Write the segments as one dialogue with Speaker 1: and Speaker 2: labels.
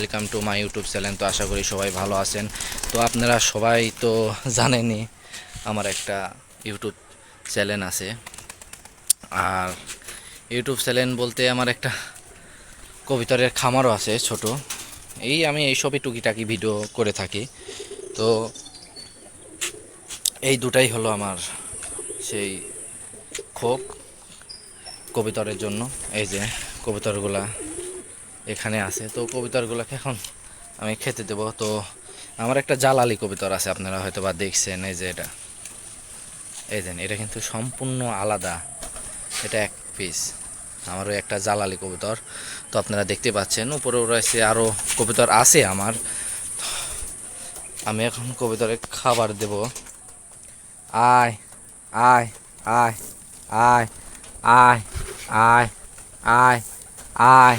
Speaker 1: Welcome to my YouTube channel তো আশা করি সবাই ভালো আছেন। তো আপনারা সবাই তো জানেনই, আমার একটা ইউটিউব চ্যানেল আছে। আর ইউটিউব চ্যানেল বলতে আমার একটা কবিতরের খামারও আছে ছোট। এই আমি এইসবই টুকিটাকি ভিডিও করে থাকি। তো এই দুটাই হলো আমার সেই খোপ কবিতরের জন্য। এই যে কবিতরগুলা এখানে আছে। তো কবিতরগুলোকে এখন আমি খেতে দেবো। তো আমার একটা জালালি কবিতর আছে, আপনারা হয়তো বা দেখছেন। এই যে এটা। এই যে, এটা কিন্তু সম্পূর্ণ আলাদা। এটা এক পিস আমারও একটা জালালি কবুতর। তো আপনারা দেখতে পাচ্ছেন, উপরেও রয়েছে আরও কবুতর আছে আমার। আমি এখন কবুতরে খাবার দেব। আয় আয় আয় আয় আয় আয় আয় আয়।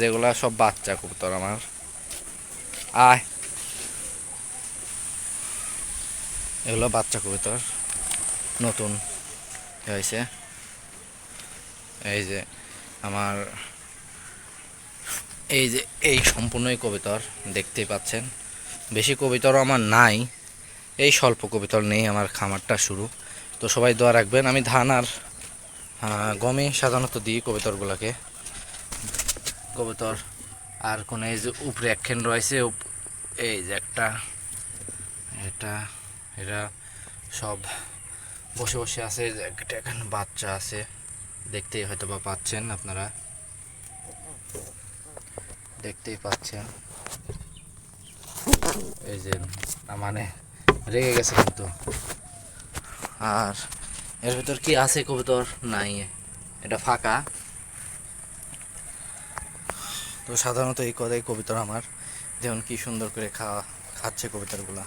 Speaker 1: যেগুলা সব বাচ্চা কবুতর আমার। আয়। এগুলো বাচ্চা কবুতর, নতুন। হয়েছে এই যে আমার, এই যে এই সম্পূর্ণই কবিতর, দেখতেই পাচ্ছেন। বেশি কবিতরও আমার নাই। এই স্বল্প কবিতর নেই আমার খামারটা শুরু। তো সবাই দোয়া রাখবেন, আমি ধান আর গমে সাধারণত দিই কবিতরগুলোকে। কবুতর আর কোন এই যে উপরে একখান রয়েছে এই যে একটা, এটা, এরা সব বসে বসে আছে একটা এখানে বাচ্চা আছে, দেখতেই হয়তো বা পাচ্ছেন আপনারা। দেখতেই পাচ্ছেন। এই যে মানে রেগে গেছে কিন্তু। আর এর ভিতর কি আছে কবুতর? নাই, এটা ফাঁকা। তো সাধারণত এই কদাই কবিতর আমার। যেমন কি সুন্দর করে খাওয়া খাচ্ছে কবিতরগুলা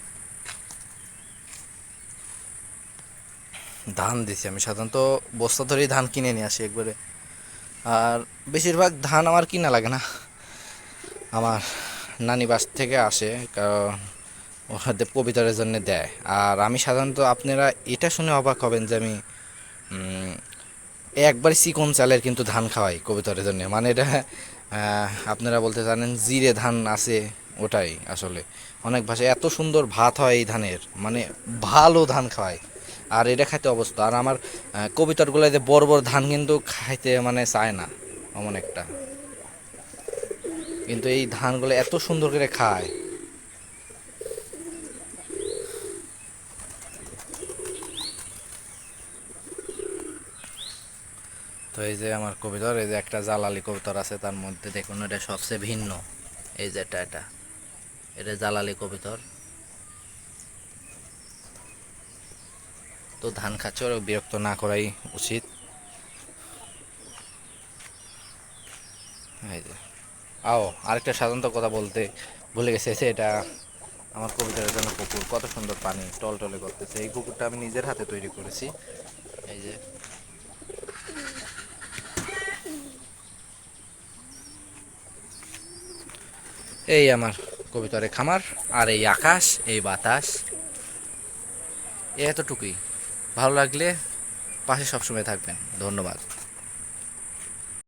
Speaker 1: ধান দিছি আমি। সাধারণত বস্তা ধরেই ধান কিনে নিয়ে আসি একবারে। আর বেশিরভাগ ধান আমার কিনা লাগে না। আমার নানি বাস থেকে আসে, কারণ ওদের কবিতার জন্য দেয়। আর আমি সাধারণত আপনারা এটা শুনে অবাক হবেন যে আমি একবার চিকন চালের কিন্তু ধান খাওয়াই কবিতার জন্য। মানে এটা আপনারা বলতে জানেন জিরে ধান আছে ওটাই আসলে। অনেক ভাষায় এত সুন্দর ভাত হয় এই ধানের মানে ভালো ধান খাওয়ায়। আর এটা খাইতে অবস্থা। আর আমার কবিতারগুলো যে বড় বড় ধান কিন্তু খাইতে মানে চায় না এমন একটা। কিন্তু এই ধানগুলো এত সুন্দর করে খায়। তো এই যে আমার কবিতর, এই যে একটা জালালি কবিতর আছে, তার মধ্যে দেখুন, এটা সবচেয়ে ভিন্ন। এই যে এটা এটা। এটা জালালি কবিতর। তো ধান খাচ্ছে ওরা, বিরক্ত না করাই উচিত। এই যে। আও, আরেকটা সাধারণত কথা বলতে ভুলে গেছে এটা আমার কবিতার জন্য পুকুর। কত সুন্দর পানি টলটলে করতেছে। এই পুকুরটা আমি নিজের হাতে তৈরি করেছি। এই যে। এই আমার কবিতরে খামার, আর এই আকাশ, এই বাতাস। এতটুকুই। ভালো লাগলে পাশে সবসময় থাকবেন। ধন্যবাদ।